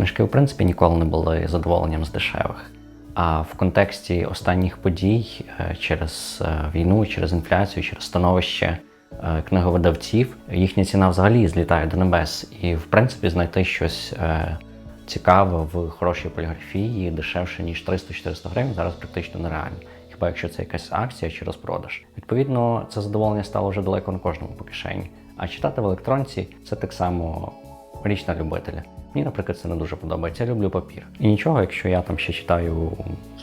Книжки, в принципі, ніколи не були задоволенням з дешевих. А в контексті останніх подій е, через е, війну, через інфляцію, через становище е, книговидавців, їхня ціна взагалі злітає до небес. І, в принципі, знайти щось цікаве в хорошій поліграфії дешевше, ніж 300-400 гривень, зараз практично нереально. Хіба якщо це якась акція чи розпродаж. Відповідно, це задоволення стало вже далеко не кожному по кишені. А читати в електронці це так само річ на любителя. Мені, наприклад, це не дуже подобається. Я люблю папір. І нічого, якщо я там ще читаю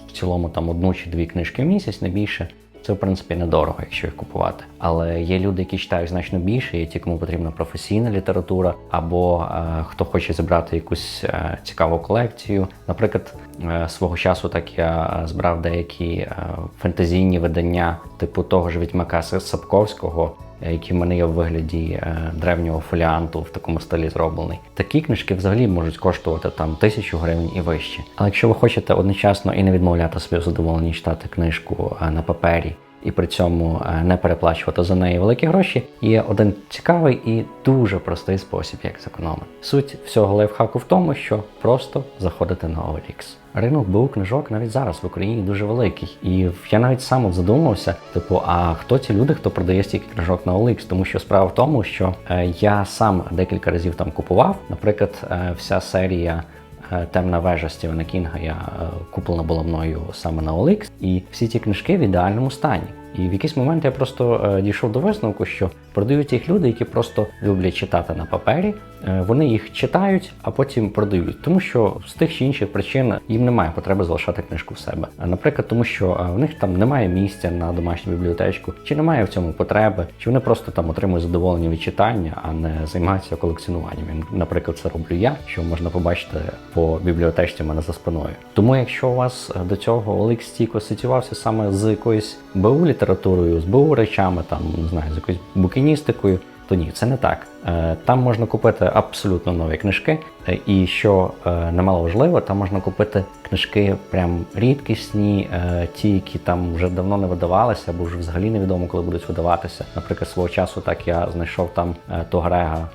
в цілому там одну чи дві книжки в місяць, не більше. Це в принципі недорого, якщо їх купувати. Але є люди, які читають значно більше, є ті, кому потрібна професійна література, або е, хто хоче зібрати якусь е, цікаву колекцію. Наприклад, е, свого часу так я збрав деякі е, фентезійні видання, типу того ж Відьмака Сапковського, які в мене є в вигляді е, древнього фоліанту в такому стилі зроблений. Такі книжки взагалі можуть коштувати там тисячу гривень і вище. Але якщо ви хочете одночасно і не відмовляти собі в задоволенні читати книжку е, на папері. І при цьому е, не переплачувати за неї великі гроші. Є один цікавий і дуже простий спосіб, як зекономити. Суть всього лайфхаку в тому, що просто заходити на OLX. Ринок БУ книжок навіть зараз в Україні дуже великий. І я навіть сам задумався: типу, а хто ті люди, хто продає стільки книжок на OLX? Тому що справа в тому, що е, я сам декілька разів там купував. Наприклад, е, вся серія. Е, Темна вежа Стівена Кінга я е, куплена була мною саме на OLX, і всі ці книжки в ідеальному стані. І в якийсь момент я просто е, дійшов до висновку, що продають їх люди, які просто люблять читати на папері. Е, вони їх читають, а потім продають, тому що з тих чи інших причин їм немає потреби залишати книжку в себе. Наприклад, тому що е, в них там немає місця на домашню бібліотечку, чи немає в цьому потреби, чи вони просто там отримують задоволення від читання, а не займаються колекціонуванням. Наприклад, це роблю я, що можна побачити по бібліотечці в мене за спиною. Тому, якщо у вас до цього Олег стійко асоціювався саме з якоюсь БУ літературою, з речами, там не знаю, з якоюсь букіністикою. То ні, це не так. Е, Там можна купити абсолютно нові книжки, Е, і що е, немало важливо, там можна купити книжки прям рідкісні, ті, які там вже давно не видавалися, або вже взагалі невідомо, коли будуть видаватися. Наприклад, свого часу так я знайшов там Тогрега,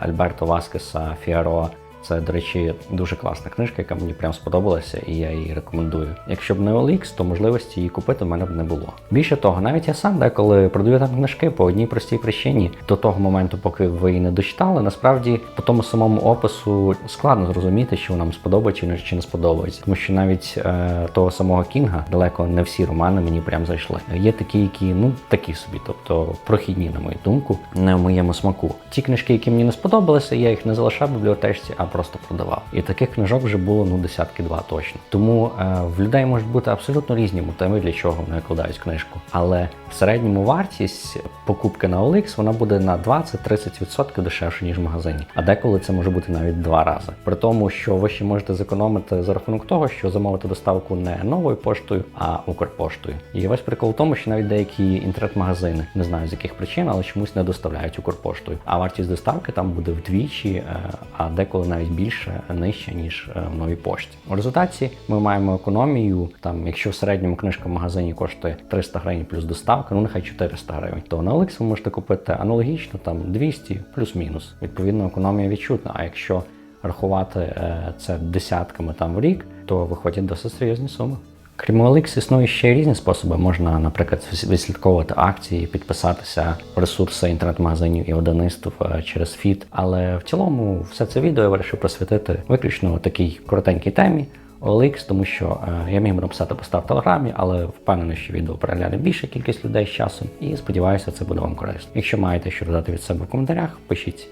Альберто Васкеса, Фіароа. Це, до речі, дуже класна книжка, яка мені прям сподобалася, і я її рекомендую. Якщо б не OLX, то можливості її купити в мене б не було. Більше того, навіть я сам деколи продаю там книжки по одній простій причині. До того моменту, поки ви її не дочитали, насправді по тому самому опису складно зрозуміти, що вам сподобається чи не сподобається. Тому що навіть е, того самого Кінга далеко не всі романи мені прям зайшли. Є такі, які ну такі собі, тобто прохідні, на мою думку, не в моєму смаку. Ті книжки, які мені не сподобалися, я їх не залишав в бібліотечці, а просто продавав. І таких книжок вже було ну десятки два точно. Тому е, в людей можуть бути абсолютно різні мотиви, для чого вони викладають книжку. Але в середньому вартість покупки на OLX вона буде на 20-30% дешевше, ніж в магазині. А деколи це може бути навіть два рази. При тому, що ви ще можете зекономити за рахунок того, що замовити доставку не новою поштою, а Укрпоштою. І весь прикол в тому, що навіть деякі інтернет-магазини не знаю з яких причин, але чомусь не доставляють Укрпоштою. А вартість доставки там буде вдвічі, е, а деколи навіть більше нижче ніж е, в новій пошті. У результаті ми маємо економію. Там, якщо в середньому книжка в магазині коштує 300 гривень плюс доставка, ну нехай 400 гривень, то на OLX ви можете купити аналогічно там 200 плюс-мінус. Відповідно, економія відчутна. А якщо рахувати е, це десятками там в рік, то виходять досить серйозні суми. Крім OLX, існують ще різні способи. Можна, наприклад, відслідковувати акції, підписатися в ресурси інтернет-магазинів і одиниств е, через фіт. Але в цілому все це відео я вирішив присвятити виключно такій коротенькій темі. OLX, тому що е, я міг би написати поста в телеграмі, але впевнений, що відео перегляне більша кількість людей з часом, і сподіваюся, це буде вам корисно. Якщо маєте що додати від себе в коментарях, пишіть.